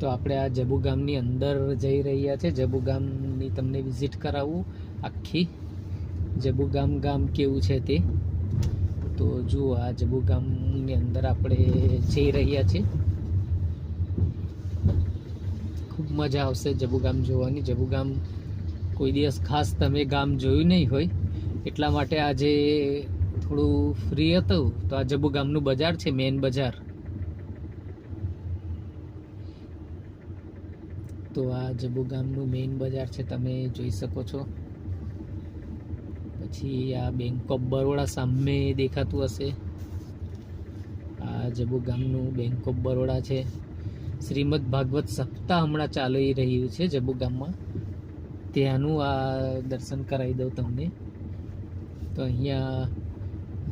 તો આપણે આ જબુ ગામની અંદર જઈ રહ્યા છે. જબુ ગામની તમને વિઝિટ કરાવું. આખી જબુ ગામ ગામ કેવું છે તે? તો જુઓ, આ જબુ ગામની અંદર આપણે જઈ રહ્યા છીએ. ખૂબ મજા આવશે જબુ ગામ જોવાની. જબુ ગામ કોઈ દિવસ ખાસ તમે ગામ જોયું નહીં હોય. એટલા માટે આજે થોડું ફ્રી હતું. તો આ જબુ ગામનું બજાર છે મેઇન બજાર. તો આ જબુ ગામનું મેઇન બજાર છે, તમે જોઈ શકો છો. પછી આ બેંક ઓફ બરોડા સામે દેખાતું હશે. આ જબુ ગામનું બેંક ઓફ બરોડા છે. શ્રીમદ ભાગવત સપ્તાહ હમણાં ચાલી રહ્યું છે જબુ ગામમાં. ત્યાંનું આ દર્શન કરાવી દઉં તમને. તો અહીંયા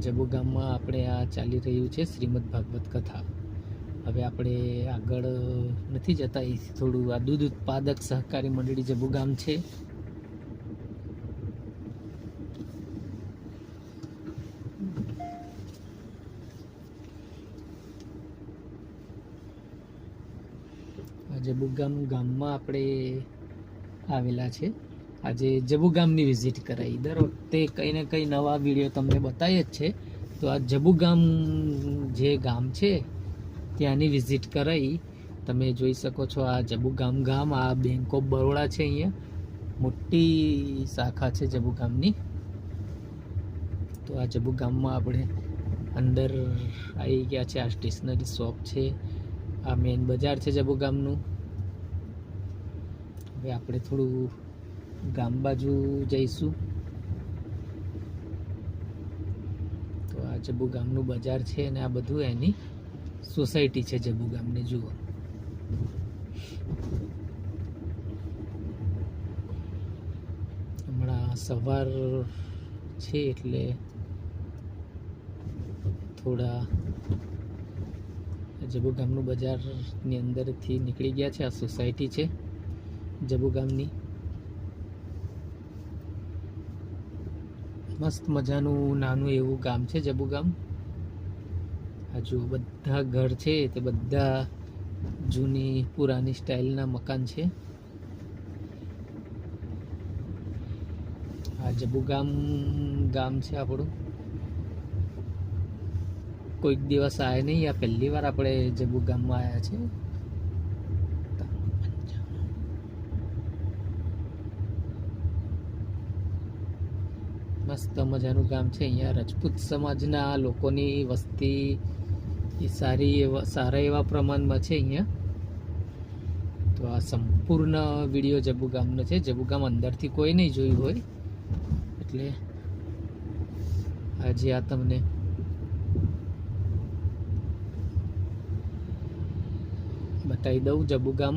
જબુ ગામમાં આપણે આ ચાલી રહ્યું છે શ્રીમદ ભાગવત કથા. હવે આપણે આગળ નથી જતા એ થોડું આ દૂધ ઉત્પાદક સહકારી મંડળી જે ગામ છે. આ જબુ ગામમાં આપણે આવેલા છે. આજે જબુગામની વિઝિટ કરાવી દર વખતે કંઈ ને કંઈ નવા વીડિયો તમને બતાવીએ જ છે. તો આ જબુગામ જે ગામ છે ત્યાંની વિઝિટ કરાવી તમે જોઈ શકો છો આ જબુ ગામ ગામ આ બેંક ઓફ બરોડા છે અહીંયા. મોટી શાખા છે જબુ ગામની તો આ જબુ ગામમાં આપણે અંદર આવી ગયા છે, આ સ્ટેશનરી શોપ છે. આ મેઇન બજાર છે જબુ ગામનું હવે આપણે થોડું ગામ બાજુ જઈશું. તો આ જબુ ગામનું બજાર છે અને આ બધું એની સોસાયટી છે જબુ ગામની, જુઓ. હમણાં સવાર છે એટલે થોડા જબુ ગામનું બજારની અંદરથી નીકળી ગયા છે. આ સોસાયટી છે જબુ ગામની. મસ્ત મજાનું નાનું એવું ગામ છે જબુ ગામ. આ જુઓ બધા ઘર છે તે બધા જૂની પુરાની સ્ટાઇલના મકાન છે. આ જબુ ગામ ગામ છે આપણું. કોઈક દિવસ આવ્યા નહીં, આ પહેલી વાર આપણે જબુ ગામમાં આવ્યા છે. મસ્ત મજાનું ગામ છે અહીંયા. રજપૂત સમાજના લોકોની વસ્તી એ સારી એવા સારા એવા પ્રમાણમાં છે અહીંયા. તો આ સંપૂર્ણ વીડિયો જબુગામનો છે. જબુગામ અંદરથી કોઈ નહીં જોયું હોય. એટલે આજે આ તમને બતાવી દઉં. જબુગામ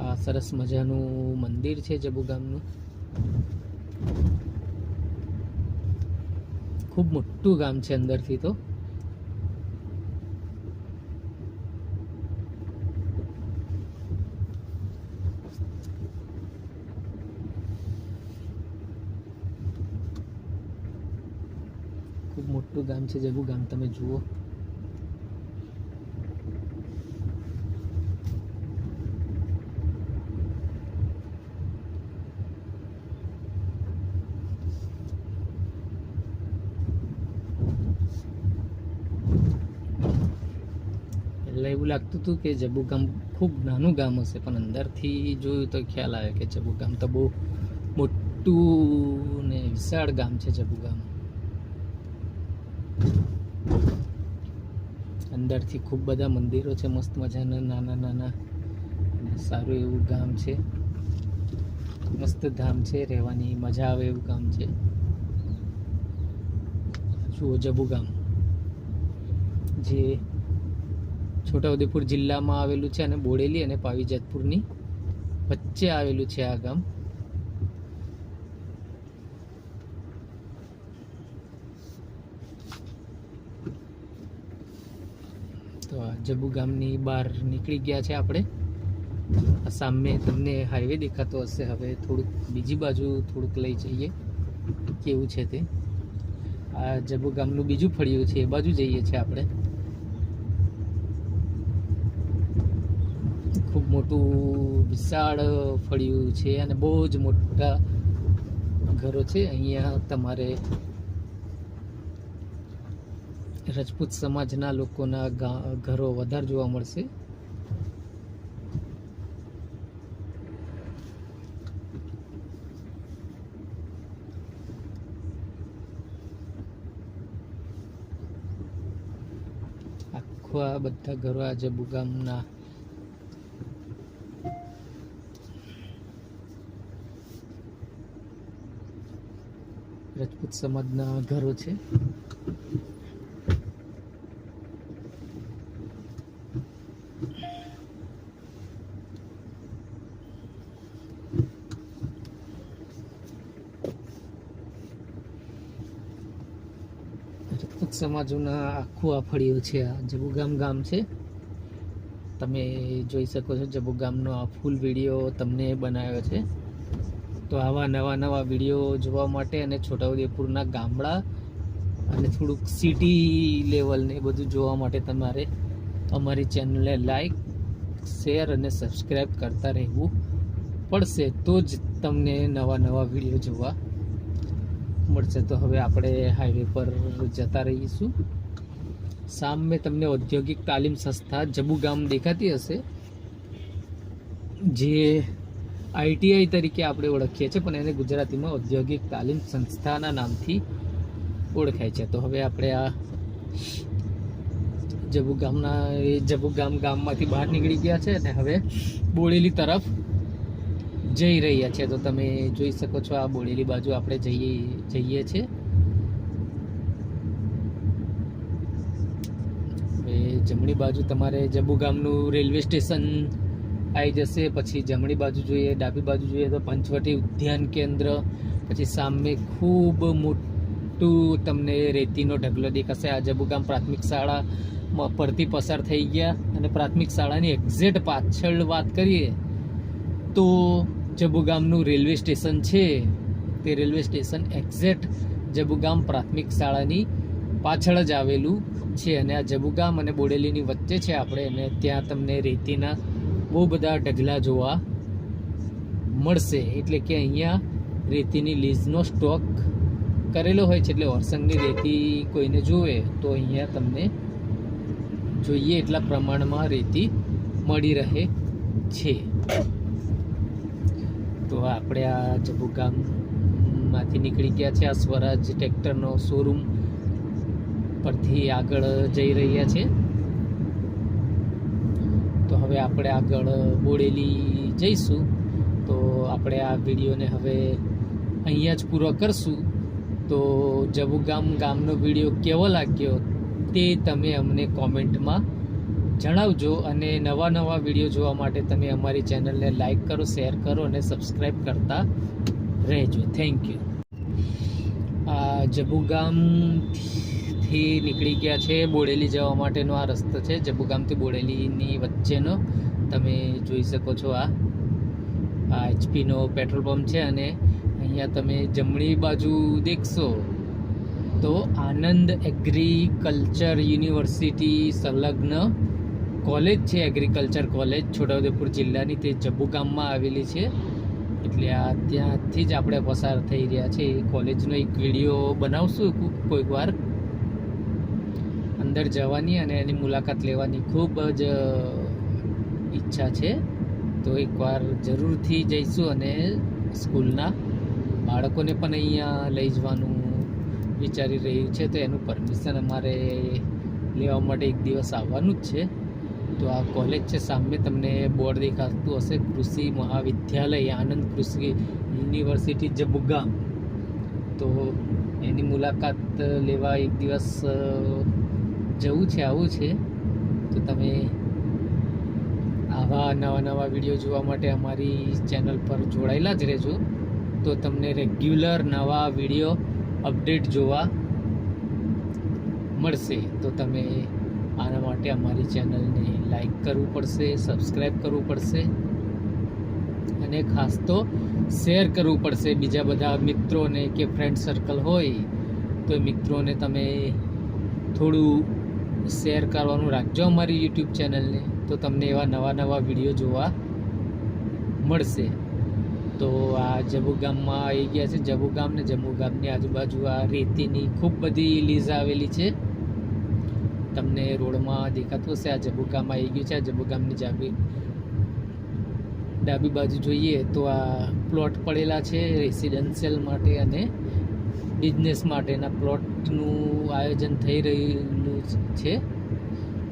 આ સરસ મજાનું મંદિર છે જબુગામનું. ખૂબ મોટું ગામ છે અંદરથી તો. મોટું ગામ છે જબુ ગામ તમે જુઓ. એટલે એવું લાગતું હતું કે જબુ ગામ ખૂબ નાનું ગામ હશે, પણ અંદરથી જોયું તો ખ્યાલ આવે કે જબુ ગામ તો બહુ મોટું ને વિશાળ ગામ છે જબુ ગામ. અંદરથી ખૂબ બધા મંદિરો છે, મસ્ત મજાના, નાના નાના સારું એવું ગામ છે. મસ્ત ધામ છે, રહેવાની મજા આવે એવું ગામ છે. જુઓ જબુ ગામ. જે છોટાઉદેપુર જિલ્લામાં આવેલું છે અને બોડેલી અને પાવીજતપુરની વચ્ચે આવેલું છે આ ગામ. જબુ ગામની બહાર નીકળી ગયા છે આપણે. સામે તમને હાઈવે દેખાતો હશે. હવે થોડુંક બીજી બાજુ થોડુંક લઈ જઈએ. કેવું છે તે? આ જબુ ગામનું બીજું ફળિયું છે, એ બાજુ જઈએ છીએ આપણે. ખૂબ મોટું વિશાળ ફળિયું છે અને બહુ જ મોટા ઘરો છે. અહીંયા તમારે રજપૂત સમાજના લોકોના ઘરો વધારે જોવા મળશે. આખા બધા ઘરો આજે બુગામના. રજપૂત સમાજના ઘરો છે. સમાજોના આખું આ ફળિયું છે, આ જબુગામ ગામ છે. તમે જોઈ શકો છો જબુગામનો આ ફૂલ વીડિયો તમને બનાવ્યો છે. તો આવા નવા નવા વીડિયો જોવા માટે અને છોટાઉદેપુરના ગામડા અને થોડુંક સિટી લેવલને બધું જોવા માટે તમારે અમારી ચેનલને લાઈક શેર અને સબસ્ક્રાઈબ કરતા રહેવું પડશે. તો જ તમને નવા નવા વીડિયો જોવા મળશે તો હવે આપણે હાઈવે પર જતા રહીશું. સામે તમને ઔદ્યોગિક તાલીમ સંસ્થા જબુ ગામ દેખાતી હશે, જે આઈટીઆઈ તરીકે આપણે ઓળખીએ છીએ, પણ એને ગુજરાતીમાં ઔદ્યોગિક તાલીમ સંસ્થાના નામથી ઓળખાય છે. તો હવે આપણે આ જબુ ગામના, એ જબુ ગામ ગામમાંથી બહાર નીકળી ગયા છે અને હવે બોળેલી તરફ જઈ રહ્યા છે, તો તમે જોઈ શકો છો આ બોડેલી બાજુ આપણે જઈએ જઈએ છીએ જમણી બાજુ તમારે જબુ ગામનું રેલવે સ્ટેશન આવી જશે, પછી જમણી બાજુ જોઈએ, ડાબી બાજુ જોઈએ તો પંચવટી ઉદ્યાન કેન્દ્ર, પછી સામે ખૂબ મોટું તમને રેતીનો ઢગલો દેખાશે. આ જબુગામ પ્રાથમિક શાળામાં પરથી પસાર થઈ ગયા. અને પ્રાથમિક શાળાની એક્ઝેક્ટ પાછળ વાત કરીએ તો જબુગામનું રેલવે સ્ટેશન છે, તે રેલવે સ્ટેશન એક્ઝેક્ટ જબુગામ પ્રાથમિક શાળાની પાછળ જ આવેલું છે અને આ જબુગામ અને બોડેલીની વચ્ચે છે આપણે અને ત્યાં તમને રેતીના બહુ બધા ઢગલા જોવા મળશે. એટલે કે અહીંયા રેતીની લીઝનો સ્ટોક કરેલો હોય છે, એટલે ઓરસંગની રેતી કોઈને જોવે, તો અહીંયા તમને જોઈએ એટલા પ્રમાણમાં રેતી મળી રહે છે. તો આપણે આ જબુગામમાંથી નીકળી ગયા છે. આ સ્વરાજ ટ્રેક્ટરનો શોરૂમ પરથી આગળ જઈ રહ્યા છે. તો હવે આપણે આગળ બોડેલી જઈશું. તો આપણે આ વિડીયોને હવે અહીંયા જ પૂરો કરશું. તો જબુગામ ગામનો વીડિયો કેવો લાગ્યો તે તમે અમને કોમેન્ટમાં જણાવજો અને નવા નવા વીડિયો જોવા માટે તમે અમારી ચેનલને લાઈક કરો, શેર કરો અને સબસ્ક્રાઈબ કરતા રહેજો. થેન્ક યુ આ જબુગામથી નીકળી ગયા છે બોડેલી જવા માટેનો આ રસ્તો છે. જબુગામથી બોડેલીની વચ્ચેનો તમે જોઈ શકો છો આ. આ એચપીનો પેટ્રોલ પંપ છે અને અહીંયા તમે જમણી બાજુ દેખશો તો આનંદ એગ્રીકલ્ચર યુનિવર્સિટી સંલગ્ન કોલેજ છે એગ્રીકલ્ચર કોલેજ, છોટાઉદેપુર જિલ્લાની તે જબ્બુ ગામમાં આવેલી છે. એટલે આ ત્યાંથી જ આપણે પસાર થઈ રહ્યા છે. એ કોલેજનો એક વીડિયો બનાવશું કોઈક વાર. અંદર જવાની અને એની મુલાકાત લેવાની ખૂબ જ ઈચ્છા છે. તો એકવાર જરૂરથી જઈશું અને સ્કૂલના બાળકોને પણ અહીંયા લઈ જવાનું વિચારી રહ્યું છે. તો એનું પરમિશન અમારે લેવા માટે એક દિવસ આવવાનું જ છે. તો આ કોલેજ છે, સામે તમને બોર્ડ દેખાતું હશે. કૃષિ મહાવિદ્યાલય, આનંદ કૃષિ યુનિવર્સિટી જબુગામ તો એની મુલાકાત લેવા એક દિવસ જવું છે, આવું છે. તો તમે આવા નવા નવા વીડિયો જોવા માટે અમારી ચેનલ પર જોડાયેલા જ રહેજો. તો તમને રેગ્યુલર નવા વીડિયો અપડેટ જોવા મળશે. તો તમે આના માટે અમારી ચેનલને લાઈક કરવું પડશે સબસ્ક્રાઈબ કરવું પડશે અને ખાસ તો શેર કરવું પડશે બીજા બધા મિત્રોને કે ફ્રેન્ડ સર્કલ હોય તો મિત્રોને તમે થોડું શેર કરવાનું રાખજો અમારી યુટ્યુબ ચેનલને, તો તમને એવા નવા નવા વીડિયો જોવા મળશે. તો આ જબુ ગામમાં આવી ગયા છે. જબુ ગામ ને જમ્મુ ગામની આજુબાજુ આ રેતીની ખૂબ બધી લીઝ આવેલી છે. તમને રોડમાં દેખાતું હશે. આ જબુગામ આવી ગયું છે. આ જબુગામની જાબી ડાબી બાજુ જોઈએ તો આ પ્લોટ પડેલા છે રેસિડેન્શિયલ માટે અને બિઝનેસ માટેના પ્લોટનું આયોજન થઈ રહેલું છે.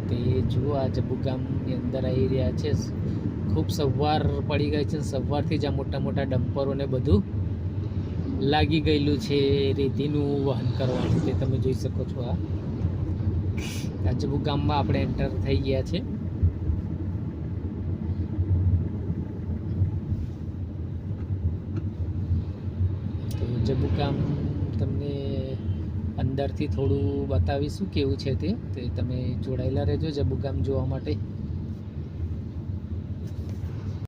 તે જુઓ, આ જબુગામની અંદર આવી રહ્યા છે. ખૂબ સવાર પડી ગઈ છે. સવારથી જ આ મોટા મોટા ડમ્પરોને બધું લાગી ગયેલું છે. રેતીનું વહન કરવાનું. તે તમે જોઈ શકો છો આ. આ જબુ ગામમાં આપણે એન્ટર થઈ ગયા છે. તો જબુ ગામ તમને અંદરથી થોડું બતાવીશું કેવું છે તે. તમે જોડાયેલા રહેજો જબુ ગામ જોવા માટે.